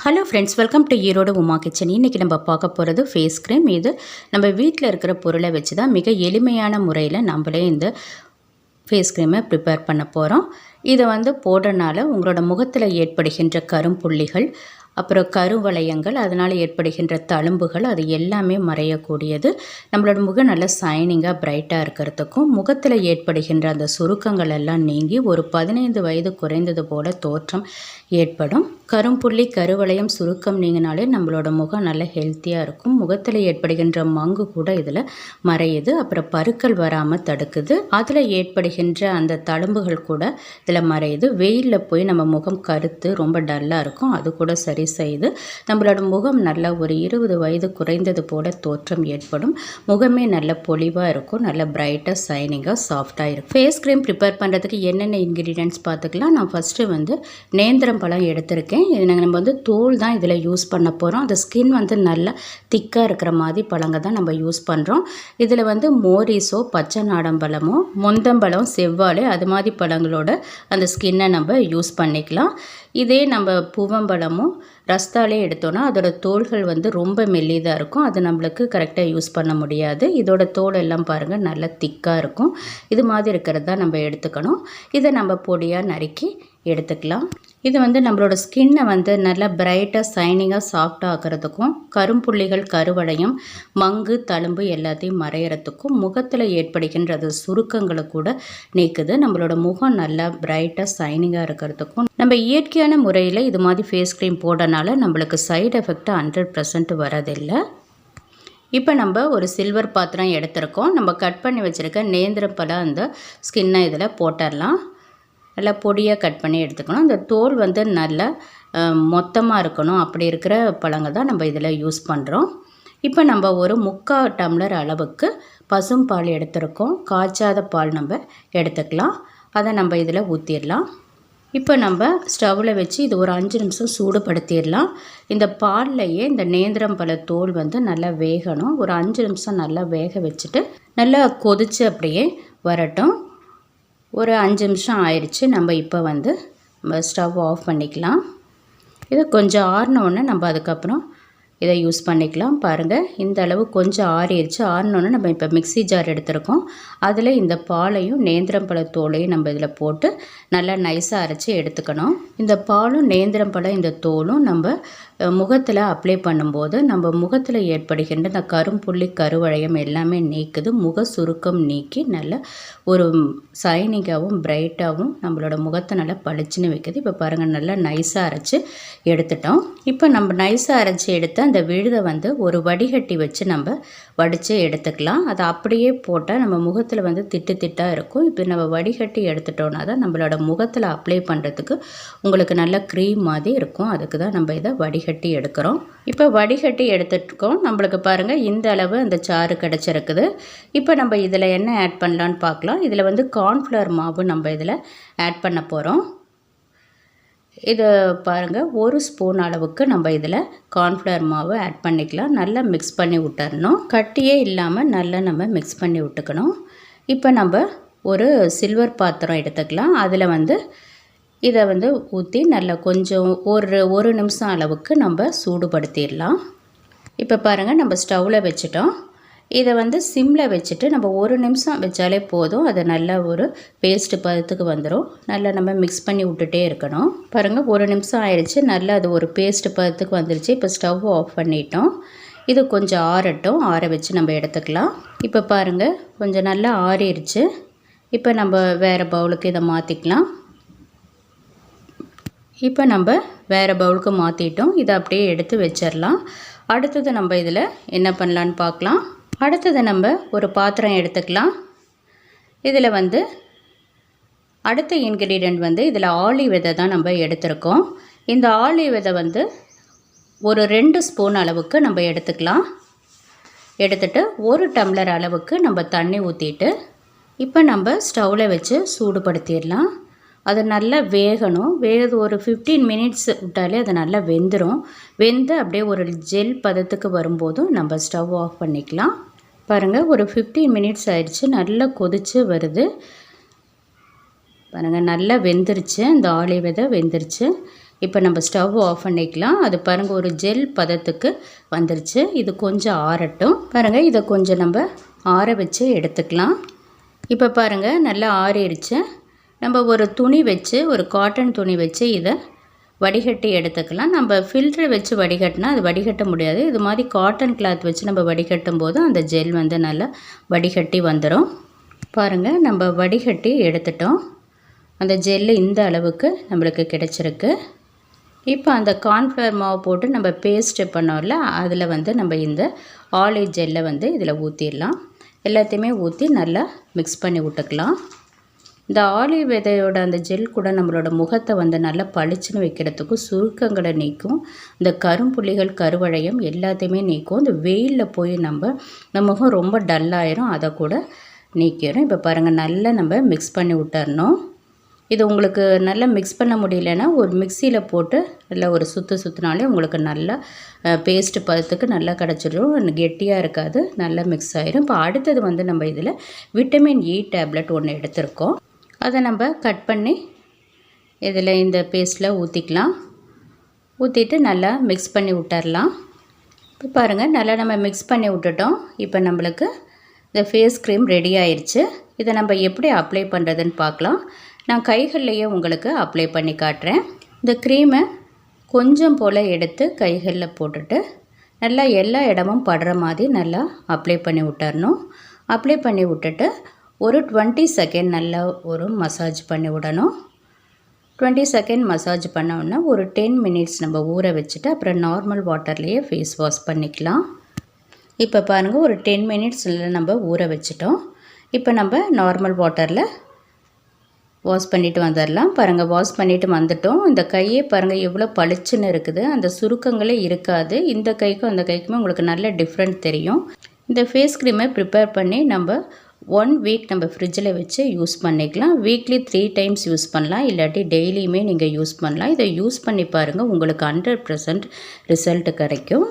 Hello friends welcome to Erode Uma kitchen இன்றைக்கி நம்ம பார்க்க போகிறது ஃபேஸ் க்ரீம் இது நம்ம வீட்டில் இருக்கிற பொருளை வச்சு தான் மிக எளிமையான முறையில் நம்மளே இந்த ஃபேஸ் க்ரீமை ப்ரிப்பேர் பண்ண போகிறோம் இதை வந்து போடுறனால உங்களோட முகத்தில் ஏற்படுகின்ற கரும்புள்ளிகள் அப்புறம் கருவளையங்கள் அதனால் ஏற்படுகின்ற தழும்புகள் அது எல்லாமே மறையக்கூடியது. நம்மளோட முகம் நல்லா சைனிங்காக பிரைட்டாக இருக்கிறதுக்கும் முகத்தில் ஏற்படுகின்ற அந்த சுருக்கங்கள் எல்லாம் நீங்கி ஒரு பதினைந்து வயது குறைந்தது போல தோற்றம் ஏற்படும். கரும்புள்ளி கருவளையம் சுருக்கம் நீங்கினாலே நம்மளோட முகம் நல்ல ஹெல்த்தியாக இருக்கும். முகத்தில் ஏற்படுகின்ற மங்கு கூட இதில் மறையுது. அப்புறம் பருக்கள் வராமல் தடுக்குது. அதில் ஏற்படுகின்ற அந்த தழும்புகள் கூட இதில் மறையுது. வெயிலில் போய் நம்ம முகம் கருத்து ரொம்ப டல்லாக இருக்கும். அது கூட சரி செய்து நம்மளோட முகம் நல்ல ஒரு இருபது வயது குறைந்தது போல தோற்றம் ஏற்படும். முகமே நல்ல பொலிவாக இருக்கும். நல்ல பிரைட்டாக சைனிங்காக சாஃப்டாக இருக்கும். ஃபேஸ் க்ரீம் ப்ரிப்பேர் பண்ணுறதுக்கு என்னென்ன இன்க்ரீடியன்ட்ஸ் பார்த்துக்கலாம். நான் ஃபஸ்ட்டு வந்து நேந்திரம் பழம் எடுத்திருக்கேன். இது நாங்கள் நம்ம வந்து தோல் தான் இதில் யூஸ் பண்ண போகிறோம் அந்த ஸ்கின் வந்து நல்லா திக்காக இருக்கிற மாதிரி பழங்க தான் நம்ம யூஸ் பண்ணுறோம் இதில் வந்து மோரிஸோ பச்சை நாடம்பழமோ முந்தம்பழம் செவ்வாழை அது மாதிரி பழங்களோட அந்த ஸ்கின்னை நம்ம யூஸ் பண்ணிக்கலாம். இதே நம்ம பூவம்பழமும் ரஸ்தாலே எடுத்தோன்னா அதோடய தோள்கள் வந்து ரொம்ப மெல்லிதாக இருக்கும். அது நம்மளுக்கு கரெக்டாக யூஸ் பண்ண முடியாது. இதோட தோல் எல்லாம் பாருங்கள் நல்லா திக்காக இருக்கும். இது மாதிரி இருக்கிறது தான் நம்ம எடுத்துக்கணும். இதை நம்ம பொடியாக நறுக்கி எடுத்துக்கலாம். இது வந்து நம்மளோட ஸ்கின்னை வந்து நல்லா பிரைட்டாக சைனிங்காக சாஃப்டாக ஆக்கிறதுக்கும் கரும்புள்ளிகள் கருவடையும் மங்கு தழும்பு எல்லாத்தையும் மறையிறதுக்கும் முகத்தில் ஏற்படுகின்றது சுருக்கங்களை கூட நீக்குது. நம்மளோட முகம் நல்லா பிரைட்டாக சைனிங்காக இருக்கிறதுக்கும். நம்ம இயற்கையான முறையில் இது மாதிரி ஃபேஸ் க்ரீம் போடனால நம்மளுக்கு சைடு எஃபெக்ட் ஹண்ட்ரட் பர்சன்ட் வரதில்லை இப்போ நம்ம ஒரு சில்வர் பாத்திரம் எடுத்திருக்கோம். நம்ம கட் பண்ணி வச்சுருக்க நேந்திரம் பழம் அந்த ஸ்கின்னை இதில் போட்டுடலாம். நல்லா பொடியாக கட் பண்ணி எடுத்துக்கணும். இந்த தோல் வந்து நல்லா மொத்தமாக இருக்கணும். அப்படி இருக்கிற பழங்கள் தான் நம்ம இதில் யூஸ் பண்ணுறோம் இப்போ நம்ம ஒரு முக்கால் டம்ளர் அளவுக்கு பசும் பால் எடுத்துருக்கோம். காய்ச்சாத பால் நம்ம எடுத்துக்கலாம். அதை நம்ம இதில் ஊற்றிடலாம் இப்போ நம்ம ஸ்டவ்வில் வச்சு இது ஒரு அஞ்சு நிமிஷம் சூடுபடுத்திடலாம். இந்த பால்லையே இந்த நேந்திரம் பழ தோல் வந்து நல்லா வேகணும். ஒரு அஞ்சு நிமிஷம் நல்லா வேக வச்சுட்டு நல்லா கொதித்து அப்படியே வரட்டும். ஒரு அஞ்சு நிமிஷம் ஆயிடுச்சு நம்ம இப்போ வந்து நம்ம ஸ்டவ் ஆஃப் பண்ணிக்கலாம். இதை கொஞ்சம் ஆறினோடனே நம்ம அதுக்கப்புறம் இதை யூஸ் பண்ணிக்கலாம். பாருங்கள் இந்த அளவு கொஞ்சம் ஆறிடுச்சு. ஆறினோன்னு நம்ம இப்போ மிக்சி ஜார் எடுத்திருக்கோம். அதில் இந்த பாலையும் நேந்திரம் பழ தோலையும் நம்ம இதில் போட்டு நல்லா நைஸாக அரைச்சி எடுத்துக்கணும். இந்த பாலும் நேந்திரம் பழம் இந்த தோலும் நம்ம முகத்தில் அப்ளை பண்ணும்போது நம்ம முகத்தில் ஏற்படுகின்ற இந்த கரும்புள்ளி கருவளையம் எல்லாமே நீக்குது. முக சுருக்கம் நீக்கி நல்ல ஒரு சைனிங்காகவும் பிரைட்டாகவும் நம்மளோட முகத்தை நல்லா பளிச்சுன்னு வைக்குது. இப்போ பாருங்கள் நல்லா நைஸாக அரைச்சி எடுத்துட்டோம். இப்போ நம்ம நைஸாக அரைச்சி எடுத்த அந்த விழுதை வந்து ஒரு வடிகட்டி வச்சு நம்ம வடித்து எடுத்துக்கலாம். அதை அப்படியே போட்டால் நம்ம முகத்தில் வந்து திட்டு திட்டாக இருக்கும். இப்போ நம்ம வடிகட்டி எடுத்துட்டோன்னா தான் நம்மளோட முகத்தில் அப்ளை பண்ணுறதுக்கு உங்களுக்கு நல்ல க்ரீம் மாதிரி இருக்கும். அதுக்கு தான் நம்ம இதை வடிகட்டி எடுக்கிறோம். இப்போ வடிகட்டி எடுத்துட்டுருக்கோம் நம்மளுக்கு பாருங்கள் இந்த அளவு அந்த சாறு கிடச்சிருக்குது. இப்போ நம்ம இதில் என்ன ஆட் பண்ணலான்னு பார்க்கலாம். இதில் வந்து கார்ன்ஃப்ளவர் மாவு நம்ம இதில் ஆட் பண்ண போகிறோம் இதை பாருங்கள் ஒரு ஸ்பூன் அளவுக்கு நம்ம இதில் கார்ன்ஃப்ளவர் மாவு ஆட் பண்ணிக்கலாம். நல்லா மிக்ஸ் பண்ணி விட்டுறணும். கட்டியே இல்லாமல் நல்லா நம்ம மிக்ஸ் பண்ணி விட்டுக்கணும். இப்போ நம்ம ஒரு சில்வர் பாத்திரம் எடுத்துக்கலாம். அதில் வந்து இதை வந்து ஊற்றி நல்லா கொஞ்சம் ஒரு ஒரு நிமிஷம் அளவுக்கு நம்ம சூடுபடுத்திடலாம். இப்போ பாருங்கள் நம்ம ஸ்டவ்வில் வச்சுட்டோம். இதை வந்து சிம்மில் வச்சுட்டு நம்ம ஒரு நிமிஷம் வச்சாலே போதும். அது நல்ல ஒரு பேஸ்ட்டு பதத்துக்கு வந்துடும் நல்லா நம்ம மிக்ஸ் பண்ணி விட்டுட்டே இருக்கணும். பாருங்கள் ஒரு நிமிஷம் ஆயிடுச்சு நல்லா அது ஒரு பேஸ்ட்டு பதத்துக்கு வந்துருச்சு. இப்போ ஸ்டவ் ஆஃப் பண்ணிட்டோம். இது கொஞ்சம் ஆறட்டும். ஆற வச்சு நம்ம எடுத்துக்கலாம். இப்போ பாருங்கள் கொஞ்சம் நல்லா ஆறிடுச்சு இப்போ நம்ம வேறு பவுலுக்கு இதை மாற்றிக்கலாம் இப்போ நம்ம வேறு பவுலுக்கு மாற்றிட்டோம் இதை அப்படியே எடுத்து வச்சிடலாம். அடுத்தது நம்ம இதில் என்ன பண்ணலான்னு பார்க்கலாம். அடுத்தது நம்ம ஒரு பாத்திரம் எடுத்துக்கலாம். இதில் வந்து அடுத்த இன்க்ரீடியண்ட் வந்து இதில் ஆலி விதை தான் நம்ம எடுத்திருக்கோம். இந்த ஆலி விதை வந்து ஒரு ரெண்டு ஸ்பூன் அளவுக்கு நம்ம எடுத்துக்கலாம். எடுத்துட்டு ஒரு டம்ளர் அளவுக்கு நம்ம தண்ணி ஊற்றிட்டு இப்போ நம்ம ஸ்டவ்வில் வச்சு சூடுபடுத்திடலாம். அது நல்லா வேகணும். வேகது ஒரு ஃபிஃப்டீன் மினிட்ஸ் விட்டாலே அது நல்லா வெந்துடும் வெந்து அப்படியே ஒரு ஜெல் பதத்துக்கு வரும்போதும் நம்ம ஸ்டவ் ஆஃப் பண்ணிக்கலாம். பாருங்கள் ஒரு ஃபிஃப்டீன் மினிட்ஸ் ஆயிடுச்சு. நல்லா கொதித்து வருது. பாருங்கள் நல்லா வெந்துருச்சு. இந்த ஆலி விதை வெந்துருச்சு. இப்போ நம்ம ஸ்டவ் ஆஃப் பண்ணிக்கலாம். அது பாருங்கள் ஒரு ஜெல் பதத்துக்கு வந்துருச்சு. இது கொஞ்சம் ஆறட்டும். பாருங்கள் இதை கொஞ்சம் நம்ம ஆற வச்சு எடுத்துக்கலாம். இப்போ பாருங்கள் நல்லா ஆறிடுச்சு. நம்ம ஒரு துணி வச்சு ஒரு காட்டன் துணி வச்சு இதை வடிகட்டி எடுத்துக்கலாம். நம்ம ஃபில்ட்ரு வச்சு வடிகட்டினா அது வடிகட்ட முடியாது. இது மாதிரி காட்டன் கிளாத் வச்சு நம்ம வடிகட்டும் போது அந்த ஜெல் வந்து நல்லா வடிகட்டி வந்துடும் பாருங்கள் நம்ம வடிகட்டி எடுத்துட்டோம். அந்த ஜெல்லு இந்த அளவுக்கு நம்மளுக்கு கிடச்சிருக்கு. இப்போ அந்த கார்ன்ஃப்ளவர் மாவு போட்டு நம்ம பேஸ்ட்டு பண்ணோம்ல அதில் வந்து நம்ம இந்த ஆலிவ் ஜெல்லை வந்து இதில் ஊற்றிடலாம் எல்லாத்தையுமே ஊற்றி நல்லா மிக்ஸ் பண்ணி விட்டுக்கலாம். இந்த ஆலிவ் விதையோட அந்த ஜெல் கூட நம்மளோட முகத்தை வந்து நல்லா பளிச்சுன்னு வைக்கிறதுக்கும் சுருக்கங்களை நீக்கும் இந்த கரும்புள்ளிகள் கருவழையம் எல்லாத்தையுமே நீக்கும். இந்த வெயிலில் போய் நம்ம நம்ம முகம் ரொம்ப டல்லாயிரும் அதை கூட நீக்கிடும் இப்போ பாருங்கள் நல்லா நம்ம மிக்ஸ் பண்ணி விட்டுறணும். இது உங்களுக்கு நல்லா மிக்ஸ் பண்ண முடியலன்னா ஒரு மிக்சியில் போட்டு நல்லா ஒரு சுற்று சுற்றினாலே உங்களுக்கு நல்லா பேஸ்ட்டு பதத்துக்கு நல்லா கிடச்சிடும். கெட்டியாக இருக்காது நல்லா மிக்ஸ் ஆகிரும் இப்போ அடுத்தது வந்து நம்ம இதில் விட்டமின் இ டேப்லெட் ஒன்று எடுத்திருக்கோம். அதை நம்ம கட் பண்ணி இதில் இந்த பேஸ்ட்டில் ஊற்றிக்கலாம் ஊற்றிட்டு நல்லா மிக்ஸ் பண்ணி விட்டுறலாம். இப்போ பாருங்கள் நல்லா நம்ம மிக்ஸ் பண்ணி விட்டுட்டோம். இப்போ நம்மளுக்கு இந்த ஃபேஸ் க்ரீம் ரெடி ஆயிடுச்சு இதை நம்ம எப்படி அப்ளை பண்ணுறதுன்னு பார்க்கலாம். நான் கைகள்லையே உங்களுக்கு அப்ளை பண்ணி காட்டுறேன். இந்த க்ரீமை கொஞ்சம் போல் எடுத்து கைகளில் போட்டுட்டு நல்லா எல்லா இடமும் படுற மாதிரி நல்லா அப்ளை பண்ணி விட்டுறணும். அப்ளை பண்ணி விட்டுட்டு ஒரு டுவெண்ட்டி செகண்ட் நல்லா ஒரு மசாஜ் பண்ணி விடணும். டுவெண்ட்டி செகண்ட் மசாஜ் பண்ணோன்னா ஒரு டென் மினிட்ஸ் நம்ம ஊற வச்சுட்டு அப்புறம் நார்மல் வாட்டர்லேயே ஃபேஸ் வாஷ் பண்ணிக்கலாம். இப்போ பாருங்கள் ஒரு டென் மினிட்ஸில் நம்ம ஊற வச்சிட்டோம். இப்போ நம்ம நார்மல் வாட்டரில் வாஷ் பண்ணிவிட்டு வந்துடலாம். பாருங்கள் வாஷ் பண்ணிவிட்டு வந்துட்டோம். இந்த கையே பாருங்கள் எவ்வளோ பளிச்சுன்னு இருக்குது. அந்த சுருக்கங்களே இருக்காது. இந்த கைக்கும் அந்த கைக்குமே உங்களுக்கு நல்ல டிஃப்ரெண்ட் தெரியும். இந்த ஃபேஸ் க்ரீமை ப்ரிப்பேர் பண்ணி நம்ம ஒன் வீக் நம்ம ஃப்ரிட்ஜில் வச்சு யூஸ் பண்ணிக்கலாம். வீக்லி த்ரீ டைம்ஸ் யூஸ் பண்ணலாம். இல்லாட்டி டெய்லியுமே நீங்கள் யூஸ் பண்ணலாம். இதை யூஸ் பண்ணி பாருங்கள் உங்களுக்கு ஹண்ட்ரட் பர்சன்ட் ரிசல்ட் கிடைக்கும்.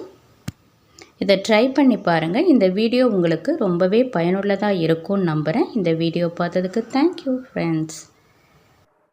இதை ட்ரை பண்ணி பாருங்கள் இந்த வீடியோ உங்களுக்கு ரொம்பவே பயனுள்ளதாக இருக்கும்னு நம்புகிறேன் இந்த வீடியோ பார்த்ததுக்கு தேங்க்யூ ஃப்ரெண்ட்ஸ்